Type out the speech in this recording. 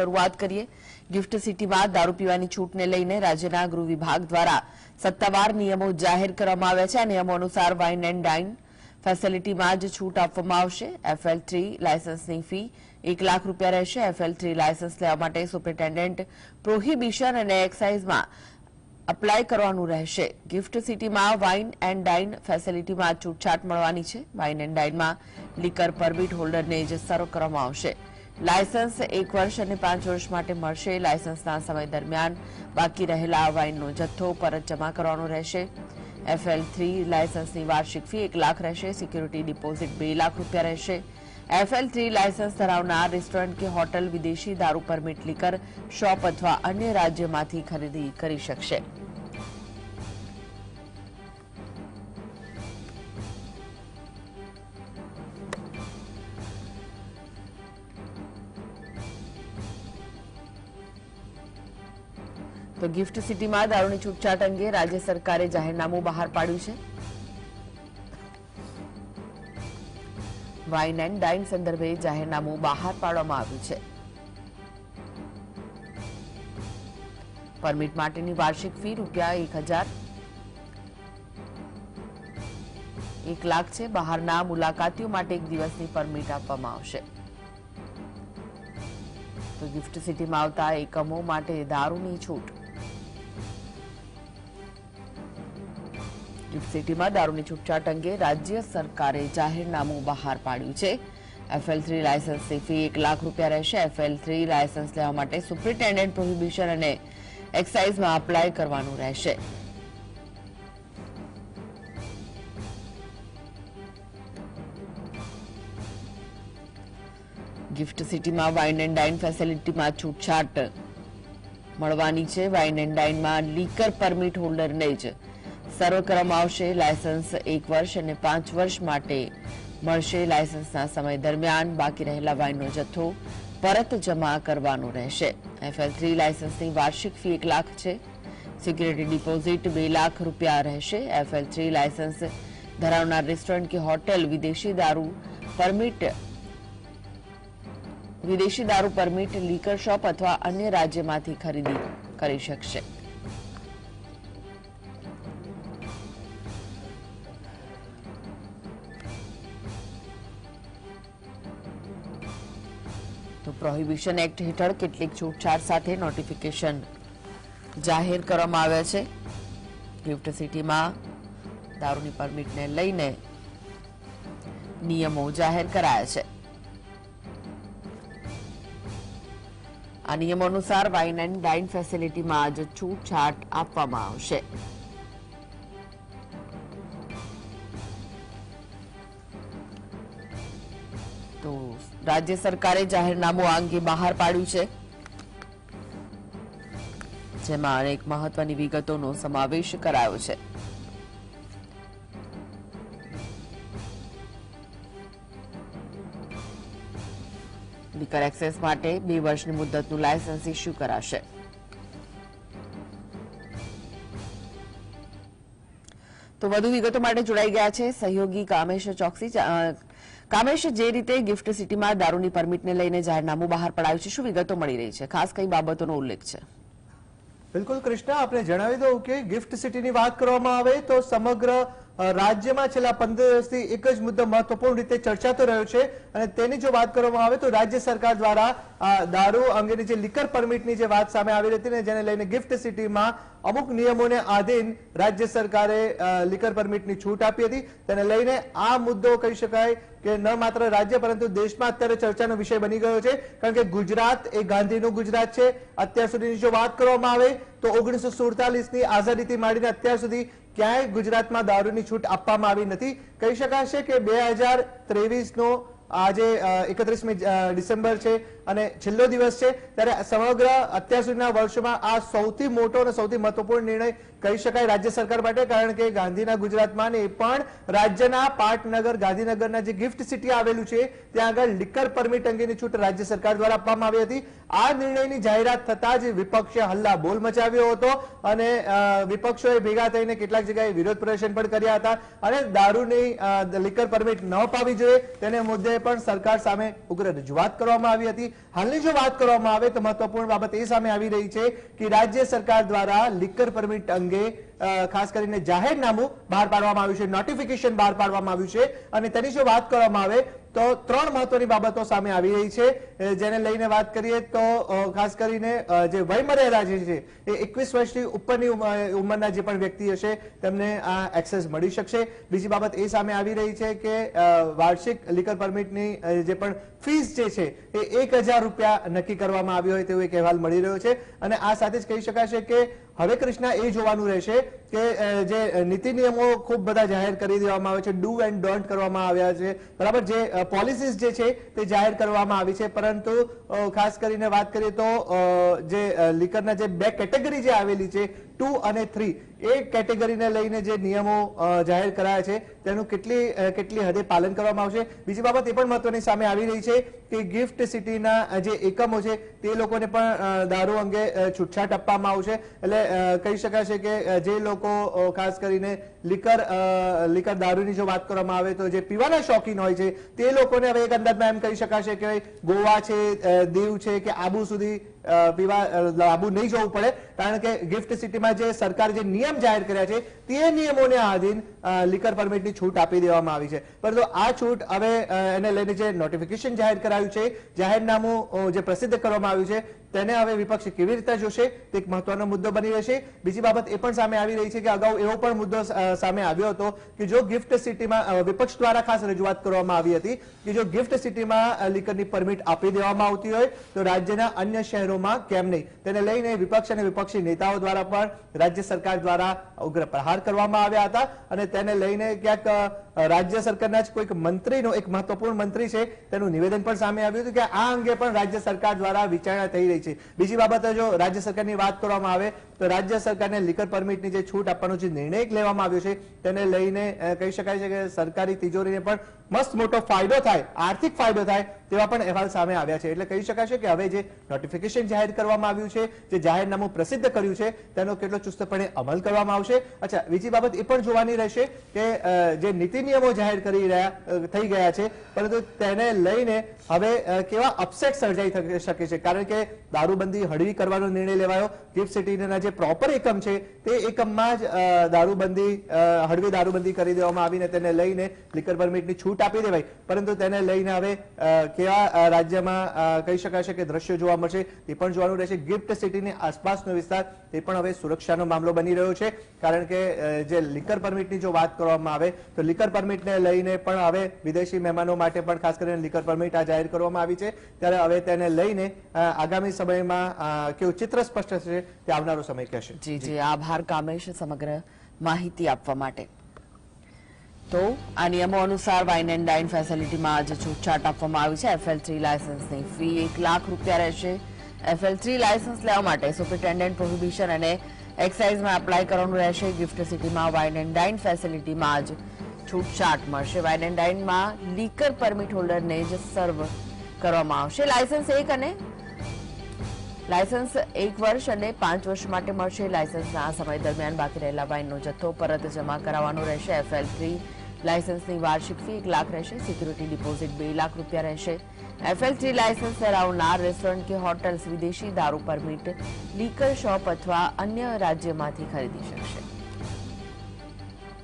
શરૂઆત કરીએ. ગિફ્ટ સિટીમાં દારૂ પીવાની છૂટને લઈને રાજ્યના ગૃહ વિભાગ દ્વારા સત્તાવાર નિયમો જાહેર કરવામાં આવ્યા છે. આ નિયમો અનુસાર વાઇન એન્ડ ડાઇન ફેસિલિટીમાં જ છૂટ આપવામાં આવશે. એફએલ થ્રી લાયસન્સની ફી એક લાખ રૂપિયા રહેશે. એફએલ થ્રી લાયસન્સ લેવા માટે સુપ્રિન્ટેન્ડન્ટ પ્રોહિબિશન અને એક્સાઇઝમાં અપ્લાય કરવાનું રહેશે. ગિફ્ટ સિટીમાં વાઇન એન્ડ ડાઇન ફેસિલિટીમાં છૂટછાટ મળવાની છે. વાઇન એન્ડ ડાઇનમાં લીકર પરમિટ હોલ્ડરને જ સર્વ કરવામાં આવશે. લાયસન્સ એક વર્ષ અને પાંચ વર્ષ માટે મળશે. લાયસન્સના સમય દરમિયાન બાકી રહેલા વાઇનનો જથ્થો પરત જમા કરવાનો રહેશે. એફએલ થ્રી લાયસન્સની વાર્ષિક ફી એક લાખ રહેશે. સિક્યુરિટી ડિપોઝિટ બે લાખ રૂપિયા રહેશે. એફએલ થ્રી લાયસન્સ ધરાવનાર રેસ્ટોરન્ટ કે હોટલ વિદેશી દારૂ પરમિટ લીકર શોપ અથવા અન્ય રાજ્યમાંથી ખરીદી કરી શકશે. ગિફ્ટ સિટીમાં દારૂની છૂટછાટ અંગે રાજ્ય સરકારે જાહેરનામું બહાર પાડ્યું છે. વાઇન એન્ડ ડાઇન સંદર્ભે જાહેરનામું બહાર પાડવામાં આવ્યું છે. પરમિટ માટેની વાર્ષિક ફી રૂપિયા એક હજાર. એક લાખ છે. બહારના મુલાકાતીઓ માટે એક દિવસની પરમિટ આપવામાં આવશે. તો ગિફ્ટ સિટીમાં આવતા એકમો માટે દારૂની છૂટ. સિટીમાં દારૂની છૂટછાટ અંગે રાજ્ય સરકારે જાહેરનામું બહાર પાડ્યું છે. એફએલ થ્રી લાયસન્સની ફી એક લાખ રૂપિયા રહેશે. એફએલ થ્રી લાયસન્સ લેવા માટે સુપ્રિન્ટેન્ડન્ટ પ્રોહિબિશન અને એક્સાઇઝમાં અપ્લાય કરવાનું રહેશે. ગિફ્ટ સિટીમાં વાઇન એન્ડ ડાઇન ફેસિલિટીમાં છૂટછાટ મળવાની છે. વાઇન એન્ડ ડાઇનમાં લીકર પરમિટ હોલ્ડરને જ સર્વ કરવામાં આવશે, લાયસન્સ એક વર્ષ અને પાંચ વર્ષ માટે મળશે. લાયસન્સના સમય દરમિયાન બાકી રહેલા વાઇનનો જથ્થો પરત જમા કરવાનો રહેશે. એફએલ થ્રી લાયસન્સની વાર્ષિક ફી એક લાખ છે. સિક્યુરિટી ડિપોઝિટ બે લાખ રૂપિયા રહેશે. એફએલ થ્રી લાયસન્સ ધરાવનાર રેસ્ટોરન્ટ કે હોટેલ વિદેશી દારૂ પરમિટ વિદેશી દારૂ પરમિટ લીકર શોપ અથવા અન્ય રાજ્યમાંથી ખરીદી કરી શકશે. પ્રોહિબિશન એક્ટ હેઠળ કેટલીક છૂટછાટ સાથે નોટિફિકેશન જાહેર કરવામાં આવ્યા છે. ગિફ્ટ સિટીમાં દારૂની પરમિટને લઈને નિયમો જાહેર કરાયા છે. આ નિયમો અનુસાર વાઇન એન્ડ ડાઇન ફેસિલિટીમાં જ છૂટછાટ આપવામાં આવશે. તો રાજ્ય સરકારે જાહેરનામું આ અંગે બહાર પાડ્યું છે. જેમાં અનેક મહત્વની વિગતોનો સમાવેશ કરાયો છે. લીકર એક્સેસ માટે બે વર્ષની મુદ્દતનું લાયસન્સ ઇસ્યુ કરાશે. તો વધુ વિગતો માટે જોડાઈ ગયા છે સહયોગી કામેશ ચોકસી. કામેશ, જે રીતે ગિફ્ટ સિટીમાં દારૂની પરમિટને લઈને જાહેરનામું બહાર પડાયું છે, શું વિગતો મળી રહી છે? ખાસ કઈ બાબતોનો ઉલ્લેખ છે. બિલકુલ, કૃષ્ણા, આપણે જણાવી દઉં કે ગિફ્ટ સિટીની વાત કરવામાં આવે તો સમગ્ર રાજ્યમાં છેલ્લા પંદર વર્ષથી એક જ મુદ્દો મહત્વપૂર્ણ રીતે ચર્ચાતો રહ્યો છે અને તેની જો વાત કરવામાં આવે તો રાજ્ય સરકાર દ્વારા દારૂ અંગેની જે લીકર પરમિટની જે વાત સામે આવી હતી ને જેને લઈને ગિફ્ટ સિટીમાં અમુક નિયમોને આધીન રાજ્ય સરકારે લિકર પરમિટની છૂટ આપી હતી. તેને લઈને આ મુદ્દો કહી શકાય કે ન માત્ર રાજ્ય પરંતુ દેશમાં અત્યારે ચર્ચાનો વિષય બની ગયો છે. કારણ કે ગુજરાત એ ગાંધીનું ગુજરાત છે. અત્યાર સુધીની જો વાત કરવામાં આવે તો ઓગણીસો સુડતાલીસની આઝાદીથી માંડીને અત્યાર સુધી ક્યાંય ગુજરાતમાં દારૂની છૂટ આપવામાં આવી નથી. કહી શકાશે કે બે હજાર ત્રેવીસનો આજે એકત્રીસમી ડિસેમ્બર છે. અને છેલ્લો દિવસ છે, ત્યારે સમગ્ર અત્યાર સુધીના વર્ષોમાં આ સૌથી મોટો અને સૌથી મહત્વપૂર્ણ નિર્ણય કહી શકાય રાજ્ય સરકાર માટે, કારણ કે ગાંધીના ગુજરાતમાં ને પણ રાજ્યના પાટનગર, ગાંધીનગરના જે ગિફ્ટ સિટી આવેલું છે, ત્યાં આગળ લિકર પરમિટ અંગેની છૂટ રાજ્ય સરકાર દ્વારા આપવામાં આવી હતી. આ નિર્ણયની જાહેરાત થતા જ વિપક્ષે હલ્લા બોલ મચાવ્યો હતો અને વિપક્ષોએ ભેગા થઈને કેટલાક જગ્યાએ વિરોધ પ્રદર્શન પણ કર્યા હતા અને દારૂની લિકર પરમિટ ન પાવી જોઈએ, તેને મુદ્દે પણ સરકાર સામે ઉગ્ર રજૂઆત કરવામાં આવી હતી. હાલની જો વાત કરવામાં આવે તો મહત્વપૂર્ણ બાબત એ સામે આવી રહી છે કે રાજ્ય સરકાર દ્વારા લિકર પરમિટ અંગે ખાસ કરીને જાહેરનામું બહાર પાડવામાં આવ્યું છે, નોટિફિકેશન બહાર પાડવામાં આવ્યું છે. અને તેની જો વાત કરવામાં આવે તો ત્રણ મહત્વની બાબતો સામે આવી રહી છે. જેને લઈને વાત કરીએ તો ખાસ કરીને જે વયમર્યાદા જે છે, એ એકવીસ વર્ષથી ઉપરની ઉંમર- ઉંમરના જે પણ વ્યક્તિ હશે, તેમને આ એક્સેસ મળી શકશે. બીજી બાબત એ સામે આવી રહી છે કે વાર્ષિક લીકર પરમિટની જે પણ ફીસ જે છે, એ એક હજાર રૂપિયા નક્કી કરવામાં આવ્યો હોય તેવો એક અહેવાલ મળી રહ્યો છે. અને આ સાથે જ કહી શકાશે કે, હવે કૃષ્ણા એ જોવાનું રહેશે કે જે નીતિ નિયમો ખૂબ બધા જાહેર કરી દેવામાં આવે છે, ડુ એન્ડ ડોન્ટ કરવામાં આવ્યા છે. બરાબર, જે પોલિસીસ જે છે તે જાહેર કરવામાં આવી છે. પરંતુ ખાસ કરીને વાત કરીએ તો જે લીકરના જે બે કેટેગરી જે આવેલી છે ટુ અને થ્રી એ કેટેગરીને લઈને જે નિયમો જાહેર કરાયા છે, તેનું કેટલી કેટલી હદે પાલન કરવામાં આવશે? બીજી બાબત એ પણ મહત્વની સામે આવી રહી છે કે ગિફ્ટ સિટીના જે એકમો છે, તે લોકોને પણ દારૂ અંગે છૂટછાટ આપવામાં આવશે. એટલે કહી શકાશે કે જે લોકો ખાસ કરીને લિકર લિકર દારૂની જો વાત કરવામાં આવે તો જે પીવાના શોખીન હોય છે, તે લોકોને હવે એક અંદાજમાં એમ કહી શકાશે કે ગોવા છે દીવ છે કે આબુ સુધી પીવા અ, નહીં જવું પડે કારણ કે ગિફ્ટ સિટીમાં જે સરકાર જે નિયમ જાહેર કર્યા છે તે નિયમોને આધીન લીકર પરમિટની છૂટ આપી દેવામાં આવી છે. પરંતુ આ છૂટ હવે એને લઈને જે નોટિફિકેશન જાહેર કરાયું છે જાહેરનામું જે પ્રસિદ્ધ કરવામાં આવ્યું છે તેને હવે વિપક્ષ કેવી રીતે જોશે? તે એક મહત્વનો મુદ્દો બની રહેશે. બીજી બાબત એ પણ સામે આવી રહી છે કે અગાઉ એવો પણ મુદ્દો સામે આવ્યો હતો કે જો ગિફ્ટ સિટીમાં વિપક્ષ દ્વારા ખાસ રજૂઆત કરવામાં આવી હતી કે જો ગિફ્ટ સિટીમાં લીકરની પરમિટ આપી દેવામાં આવતી હોય, તો રાજ્યના અન્ય શહેરોમાં કેમ નહીં? તેને લઈને વિપક્ષ અને વિપક્ષી નેતાઓ દ્વારા પણ રાજ્ય સરકાર દ્વારા ઉગ્ર પ્રહાર કરવામાં આવ્યા હતા અને તેને લઈને ક્યાંક રાજ્ય સરકારના જ કોઈક મંત્રીનો, એક મહત્વપૂર્ણ મંત્રી છે, તેનું નિવેદન પણ સામે આવ્યું હતું કે આ અંગે પણ રાજ્ય સરકાર દ્વારા વિચારણા થઈ રહી છે. બીજી બાબતે જો રાજ્ય સરકારની વાત કરવામાં આવે, તો રાજ્ય સરકારને લીકર પરમિટની જે છૂટ આપવાનો જે નિર્ણય લેવામાં આવ્યો છે, તેને લઈને કહી શકાય છે કે સરકારી તિજોરીને પણ મસ્ત મોટો ફાયદો થાય, આર્થિક ફાયદો થાય, તેવા પણ અહેવાલ સામે આવ્યા છે. એટલે કહી શકાશે કે હવે જે નોટિફિકેશન જાહેર કરવામાં આવ્યું છે, જે જાહેરનામું પ્રસિદ્ધ કર્યું છે, તેનો કેટલો ચુસ્તપણે અમલ કરવામાં આવશે? અચ્છા, બીજી બાબત એ પણ જોવાની રહેશે કે જે નીતિ નિયમો જાહેર કરી રહ્યા થઈ ગયા છે, પરંતુ તેને લઈને હવે કેવા અપસેટ સર્જાઈ શકે છે? કારણ કે દારૂબંધી હળવી કરવાનો નિર્ણય લેવાયો, ગિફ્ટ સિટીના જે પ્રોપર એકમ છે, તે એકમમાં જ દારૂબંધી હળવી દારૂબંધી કરી દેવામાં આવીને તેને લઈને લીકર પરમિટની છૂટ આપી દેવાય. પરંતુ તેને લઈને હવે કેવા રાજ્યમાં કહી શકાશે કે દ્રશ્યો જોવા મળશે, તે પણ જોવાનું રહેશે. ગિફ્ટ સિટીની આસપાસનો વિસ્તાર, તે પણ હવે સુરક્ષાનો મામલો બની રહ્યો છે. કારણ કે જે લિકર પરમિટની જો વાત કરવામાં આવે, તો લિકર પરમિટને લઈને પણ હવે વિદેશી મહેમાનો માટે પણ ખાસ કરીને લિકર પરમિટ આ જાહેર કરવામાં આવી છે. ત્યારે હવે તેને લઈને આગામી સમયમાં કેવું ચિત્ર સ્પષ્ટ થશે તે આવનારો સમય કહેશે. જી જી. આભાર કામેશ સમગ્ર માહિતી આપવા માટે. તો આ નિયમો અનુસાર વાઇન એન્ડ ડાઇન ફેસિલિટીમાં આજે છૂટછાટ આપવામાં આવી છે. એફએલ થ્રી લાયસન્સની ફી એક લાખ રૂપિયા રહેશે. એફએલ થ્રી લાયસન્સ લેવા માટે સુપ્રિન્ટેન્ડન્ટ પ્રોહિબિશન અને એક્સાઇઝમાં એપ્લાય કરવાનું રહેશે. ગિફ્ટ સિટીમાં વાઇન એન્ડ ડાઇન ફેસિલિટીમાં જ છૂટછાટ મળશે. વાઇન એન્ડ ડાઇનમાં લીકર પરમિટ હોલ્ડરને જ સર્વ કરવામાં આવશે. લાયસન્સ એક અને લાયસન્સ એક વર્ષ અને પાંચ વર્ષ માટે મળશે. લાયસન્સના આ સમય દરમિયાન બાકી રહેલા વાઇનનો જથ્થો પરત જમા કરાવવાનો રહેશે. એફએલ થ્રી લાયસન્સની વાર્ષિક ફી એક લાખ રહેશે. સિક્યુરિટી ડિપોઝિટ બે લાખ રૂપિયા રહેશે. એફએલ થ્રી લાયસન્સ ધરાવનાર રેસ્ટોરન્ટ કે હોટલ્સ વિદેશી દારૂ પરમિટ લીકર શોપ અથવા અન્ય રાજ્યમાંથી ખરીદી શકશે.